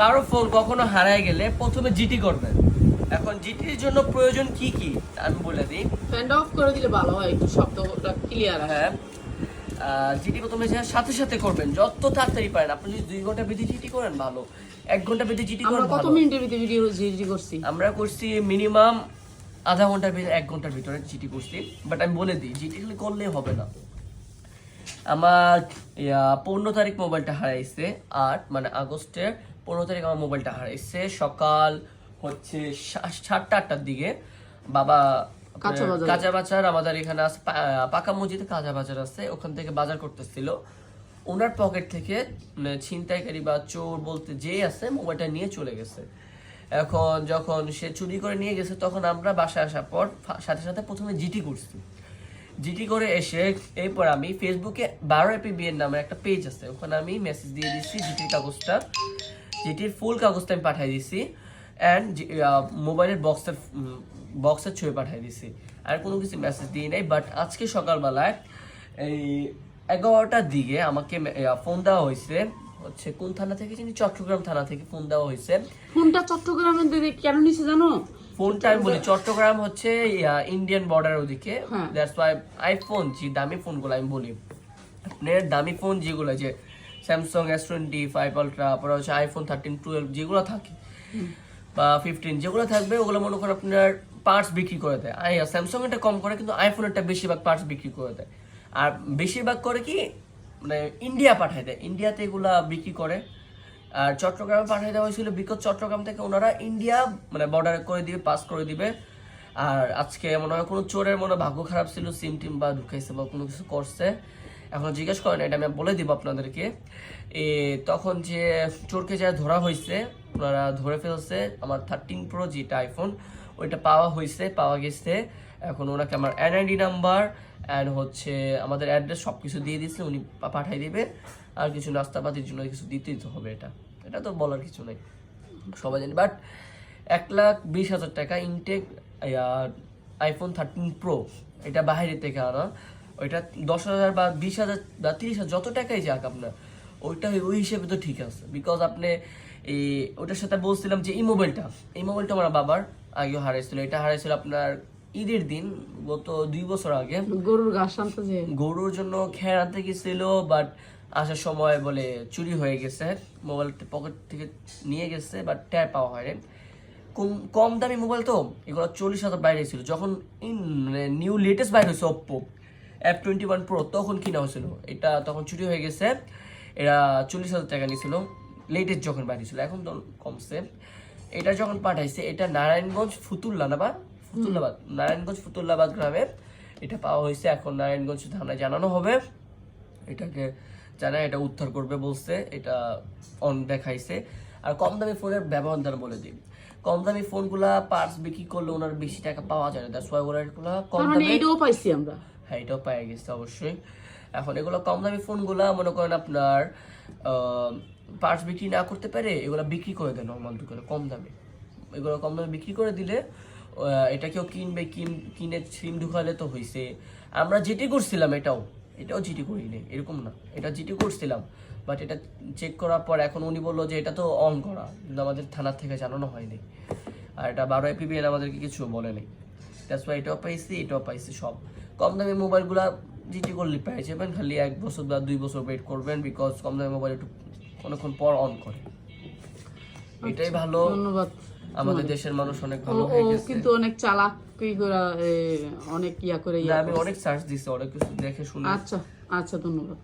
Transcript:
কারও ফোন কখনো হারায় গেলে প্রথমে জিটি করবেন। এখন জিটির জন্য প্রয়োজন কি কি? আমি বলে দিই। ফ্যানটা অফ করে দিলে ভালো হয় একটু শব্দটা ক্লিয়ার হয়। জিটি প্রথমে যে সাথে সাথে করবেন যত তাড়াতাড়ি পারেন। আপনি যদি দুই ঘণ্টা বেঁধে জিটি করেন ভালো। এক ঘণ্টা বেঁধে জিটি আমরা করেন কত মিনিটের ভিতরে ভিডিও জিটি করছি আমরা করছি মিনিমাম আধা ঘণ্টার ভিতরে এক ঘণ্টার ভিতরে জিটি করছি। বাট আমি বলে দিই জিটি করলে হবে না। আমার পনেরো তারিখ মোবাইলটা হারাইছে আট মানে আগস্টের পনেরো তারিখ আমার মোবাইলটা হারাইছে। সকাল হচ্ছে সাতটা আটটার দিকে। বাবা কাঁচা বাজার। আমাদের এখানে আছে পাকা মসজিদে কাঁচা বাজার আছে। ওখান থেকে বাজার করতেছিল। ওনার পকেট থেকে মানে ছিনতাইকারী বা চোর বলতে যে আছে মোবাইলটা নিয়ে চলে গেছে। এখন যখন সে চুরি করে নিয়ে গেছে তখন আমরা বাসায় আসার পর সাথে সাথে প্রথমে জিটি করছি। জিটি করে এসে এরপর আমি ফেসবুকে বারো এপি বিয়ের নামে একটা পেজ আছে। ওখানে আমি মেসেজ দিয়ে দিচ্ছি জিটির কাগজটা। জিটির ফুল কাগজটা আমি পাঠিয়ে দিছি অ্যান্ড মোবাইলের বক্সের বক্সের ছবি পাঠিয়ে দিছি। আর কোনো কিছু মেসেজ দিই নাই বাট আজকে সকালবেলায় এই এগারোটার দিকে আমাকে ফোন দেওয়া হয়েছে। হচ্ছে কোন থানা থেকে জানি? চট্টগ্রাম থানা থেকে ফোন দেওয়া হয়েছে। ফোনটা চট্টগ্রামের দিকে কেন নিছে জানো? ফোনটা আমি বলি চট্টগ্রাম হচ্ছে ইন্ডিয়ান বর্ডার ওদিকে। দ্যাটস ওয়াই আইফোন যে দামি ফোনগুলো আমি বলি। আপনার দামি ফোন যেগুলো যে Samsung S twenty five ultra তারপরে হচ্ছে আইফোন থার্টিন টুয়েলভ যেগুলো থাকে, বা ফিফটিন যেগুলো থাকবে, ওগুলো মনে করেন আপনার পার্টস বিক্রি করে দেয়। আই স্যামসাং এটা কম করে, কিন্তু আইফোনেরটা বেশিরভাগ পার্টস বিক্রি করে দেয়। আর বেশিরভাগ করে কি মানে ইন্ডিয়া পাঠায় দেয়। ইন্ডিয়াতে এগুলা বিক্রি করে। আর চট্টগ্রামে পাঠিয়ে দেওয়া হয়েছিল বিকজ চট্টগ্রাম থেকে ওনারা ইন্ডিয়া মানে বর্ডার করে দিবে পাস করে দিবে। আর আজকে মনে হয় কোনো চোরের মনে ভাগ্য খারাপ ছিল, সিম টিম বা ঢুকাইছে বা কোনো কিছু করছে। এখন জিজ্ঞেস করেন, এটা আমি বলে দিব আপনাদেরকে। এ, তখন যে চোরকে যা ধরা হয়েছে, ওনারা ধরে ফেলছে আমার থার্টিন প্রো যেটা আইফোন ওইটা পাওয়া হয়েছে, পাওয়া গেছে। এখন ওনাকে আমার এনআইডি নাম্বার অ্যান্ড হচ্ছে আমাদের অ্যাড্রেস সব কিছু দিয়ে দিচ্ছে উনি পাঠাই দিবে। আর কিছু নাস্তাপাতির জন্য কিছু দিতেই তো হবে এটা। এটা তো বলার কিছু নেই। সবাই জানি। বাট এক লাখ বিশ হাজার টাকা ইনটেক আইফোন থার্টিন প্রো এটা বাইরে থেকে আনা। ওইটা দশ হাজার বা বিশ হাজার বা তিরিশ হাজার যত টাকাই যাক আপনার ওইটা ওই হিসেবে তো ঠিক আছে। বিকজ আপনি এই ওটার সাথে বলছিলাম যে এই মোবাইলটা এই মোবাইলটা আমার বাবার আগেও হারাইছিল। এটা হারাইছিল আপনার ঈদের দিন গত দুই বছর আগে। গরুর ঘাস আনতে যে গরুর জন্য খেয়ার আনতে গেছিল বাট আসার সময় বলে চুরি হয়ে গেছে। মোবাইলটা পকেট থেকে নিয়ে গেছে বাট ট্যার পাওয়া হয়নি। কম কম দামি মোবাইল তো এগুলো চল্লিশ হাজার বাইরে ছিল। যখন নিউ লেটেস্ট বাইরে হয়েছে Oppo F twenty one pro তখন কিনা হয়েছিল। এটা তখন চুরি হয়ে গেছে। এরা চল্লিশ হাজার টাকা নিয়েছিল। লেটেস্ট যখন বাইরে ছিল এখন তো কমছে। এটা যখন পাঠাইছে এটা নারায়ণগঞ্জ ফুতুল্লা না ফুতুল্লাবাদ নারায়ণগঞ্জ ফুতুল্লাবাদ গ্রামে এটা পাওয়া হয়েছে। এখন নারায়ণগঞ্জ থানায় জানানো হবে। এটাকে জানা এটা উদ্ধার করবে বলছে। এটা অন দেখাইছে। আর কম দামি ফোনের ব্যবহার দ্বারা বলে দিই। কম দামি ফোনগুলা পার্টস বিক্রি করলে ওনার বেশি টাকা পাওয়া যায় না। দ্যাটস ওয়াই ওনারগুলা কম মানে এইটাও পাইছি আমরা। হ্যাঁ এটাও পাওয়া গেছে অবশ্যই। এখন এগুলো কম দামি ফোনগুলা, মনে করেন আপনার পার্টস বিক্রি না করতে পারে এগুলো বিক্রি করে দেয় নর্মাল দোকানে, কম দামে। এগুলো কম দামে বিক্রি করে দিলে এটা কেউ কিনবে, কিন সিম ঢুকালে তো হয়েছে আমরা যেটি করছিলাম এটাও এটাও জিটি করিনি এরকম না। এটা জিটি করছিলাম বাট এটা চেক করার পর এখন উনি বলল যে এটা তো অন করা, কিন্তু আমাদের থানার থেকে জানানো হয়নি। আর এটা বারো এপিবিএন আমাদেরকে কিছু দ্যাটস ওয়াই এটাও পাইছি এটাও পাইছি, সব। কম দামি মোবাইলগুলো জিটি করলে পেয়ে যাবেন খালি এক বছর বা দুই বছর ওয়েট করবেন বিকজ কম দামি মোবাইল একটু অনেকক্ষণ পর অন করে। এটাই ভালো। ধন্যবাদ। আমাদের দেশের মানুষ অনেক ভালো হয়ে গেছে। কিন্তু অনেক চালাক কি করে অনেক ইয়া করে আমি অনেক সার্চ দিছি অনেক কিছু দেখে শুনে। আচ্ছা আচ্ছা ধন্যবাদ।